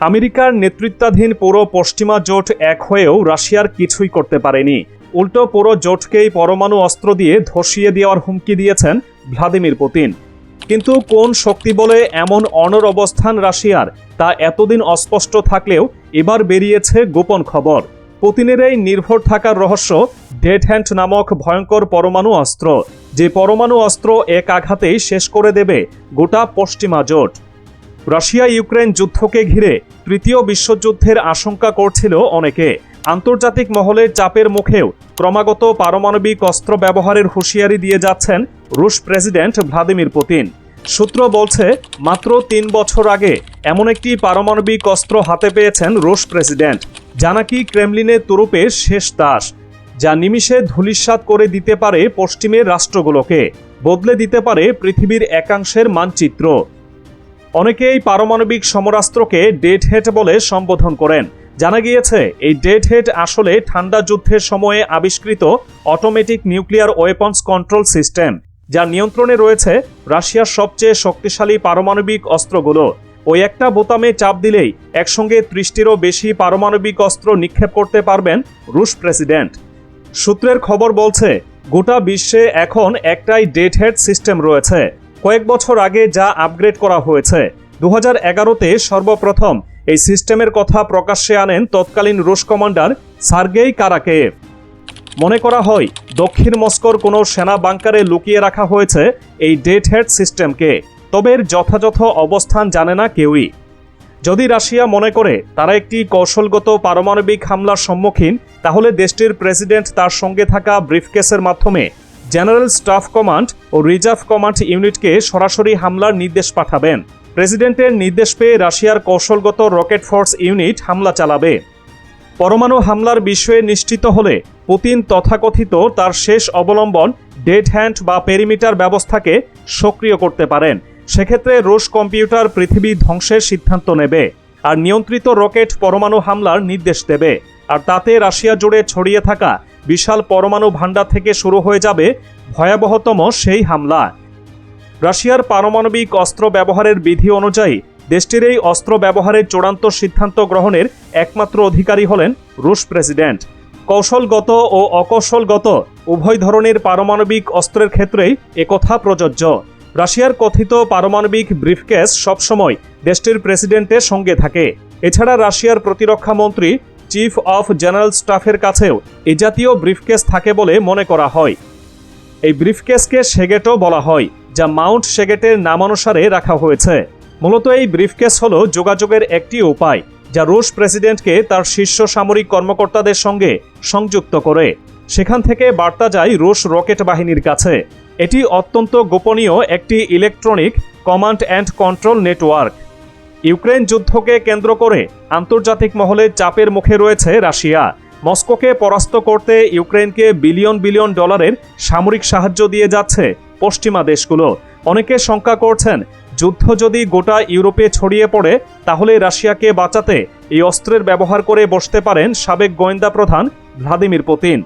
আমেরিকার নেতৃত্বাধীন পুরো পশ্চিমা জোট এক হয়েও রাশিয়ার কিছুই করতে পারেনি। উল্টো পুরো জোটকেই পরমাণু অস্ত্র দিয়ে ধসিয়ে দেওয়ার হুমকি দিয়েছেন ভ্লাদিমির পুতিন। কিন্তু কোন শক্তি বলে এমন অনর অবস্থান রাশিয়ার, তা এতদিন অস্পষ্ট থাকলেও এবার বেরিয়েছে গোপন খবর। পুতিনের এই নির্ভর থাকার রহস্য ডেড হ্যান্ড নামক ভয়ঙ্কর পরমাণু অস্ত্র, যে পরমাণু অস্ত্র এক আঘাতেই শেষ করে দেবে গোটা পশ্চিমা জোট। রাশিয়া ইউক্রেন যুদ্ধকে ঘিরে তৃতীয় বিশ্বযুদ্ধের আশঙ্কা করছিল অনেকে। আন্তর্জাতিক মহলের চাপের মুখেও ক্রমাগত পারমাণবিক অস্ত্র ব্যবহারের হুঁশিয়ারি দিয়ে যাচ্ছেন রুশ প্রেসিডেন্ট ভ্লাদিমির পুতিন। সূত্র বলছে, মাত্র তিন বছর আগে এমন একটি পারমাণবিক অস্ত্র হাতে পেয়েছেন রুশ প্রেসিডেন্ট। যা নাকি ক্রেমলিনের তুরুপের শেষ দাস, যা নিমিষে ধূলিসাৎ করে দিতে পারে পশ্চিমের রাষ্ট্রগুলোকে, বদলে দিতে পারে পৃথিবীর একাংশের মানচিত্র। অনেকে এই পারমাণবিক সমরাস্ত্রকে ডেড হেড বলে সম্বোধন করেন। জানা গিয়েছে, এই ডেড হেড আসলে ঠান্ডা যুদ্ধের সময়ে আবিষ্কৃত automatic nuclear weapons control system যার নিয়ন্ত্রণে রয়েছে রাশিয়ার সবচেয়ে শক্তিশালী পারমাণবিক অস্ত্রগুলো। ওই একটা বোতামে চাপ দিলেই একসঙ্গে ত্রিশটিরও বেশি পারমাণবিক অস্ত্র নিক্ষেপ করতে পারবেন রুশ প্রেসিডেন্ট। সূত্রের খবর বলছে, গোটা বিশ্বে এখন একটাই ডেড হেড সিস্টেম রয়েছে। কয়েক বছর আগে যা আপগ্রেড করা হয়েছে। দু হাজার এগারোতে সর্বপ্রথম এই সিস্টেমের কথা প্রকাশ্যে আনেন তৎকালীন রুশ কমান্ডার সার্গেই কারাকেভ মনে করা হয়, দক্ষিণ মস্কোর কোনো সেনা বাংকারে লুকিয়ে রাখা হয়েছে এই ডেট হেড সিস্টেমকে। তবে এর যথাযথ অবস্থান জানে না কেউই। যদি রাশিয়া মনে করে তারা একটি কৌশলগত পারমাণবিক হামলার সম্মুখীন, তাহলে দেশটির প্রেসিডেন্ট তার সঙ্গে থাকা ব্রিফকেসের মাধ্যমে জেনারেল স্টাফ কমান্ড ও রিজার্ভ কমান্ড ইউনিটকে সরাসরি হামলার নির্দেশ পাঠাবেন। প্রেসিডেন্টের নির্দেশ পেয়ে রাশিয়ার কৌশলগত রকেট ফোর্স ইউনিট হামলা চালাবে। পরমাণু হামলার বিষয়ে নিশ্চিত হলে পুতিন তথাকথিত তার শেষ অবলম্বন ডেড হ্যান্ড বা পেরিমিটার ব্যবস্থাকে সক্রিয় করতে পারেন। সেক্ষেত্রে রুশ কম্পিউটার পৃথিবী ধ্বংসের সিদ্ধান্ত নেবে আর নিয়ন্ত্রিত রকেট পরমাণু হামলার নির্দেশ দেবে। আর তাতে রাশিয়া জুড়ে ছড়িয়ে থাকা বিশাল পরমাণু ভাণ্ডার থেকে শুরু হয়ে যাবে ভয়াবহতম সেই হামলা। রাশিয়ার পারমাণবিক অস্ত্র ব্যবহারের বিধি অনুযায়ী দেশটির এই অস্ত্র ব্যবহারের চূড়ান্ত সিদ্ধান্ত গ্রহণের একমাত্র অধিকারী হলেন রুশ প্রেসিডেন্ট। কৌশলগত ও অকৌশলগত উভয় ধরনের পারমাণবিক অস্ত্রের ক্ষেত্রেই একথা প্রযোজ্য। রাশিয়ার কথিত পারমাণবিক ব্রিফকেস সবসময় দেশটির প্রেসিডেন্টের সঙ্গে থাকে। এছাড়া রাশিয়ার প্রতিরক্ষা মন্ত্রী চিফ অফ জেনারেল স্টাফের কাছেও এ জাতীয় ব্রিফকেস থাকে বলে মনে করা হয়। এই ব্রিফকেসকে সেগেটও বলা হয়, যা মাউন্ট সেগেটের নামানুসারে রাখা হয়েছে। মূলত এই ব্রিফকেস হল যোগাযোগের একটি উপায়, যা রুশ প্রেসিডেন্টকে তার শীর্ষ সামরিক কর্মকর্তাদের সঙ্গে সংযুক্ত করে। সেখান থেকে বার্তা যায় রুশ রকেট বাহিনীর কাছে। এটি অত্যন্ত গোপনীয় একটি electronic command and control network. Ukraine যুদ্ধকে কেন্দ্র করে আন্তর্জাতিক মহলে চাপের মুখে রয়েছে রাশিয়া। মস্কোকে পরাস্ত করতে ইউক্রেনকে বিলিয়ন বিলিয়ন ডলারের সামরিক সাহায্য দিয়ে যাচ্ছে পশ্চিমা দেশগুলো। অনেকে শঙ্কা করছেন, যুদ্ধ যদি গোটা ইউরোপে ছড়িয়ে পড়ে, তাহলে রাশিয়াকে বাঁচাতে এই অস্ত্রের ব্যবহার করে বসতে পারেন সাবেক গোয়েন্দা প্রধান ভ্লাদিমির পুতিন।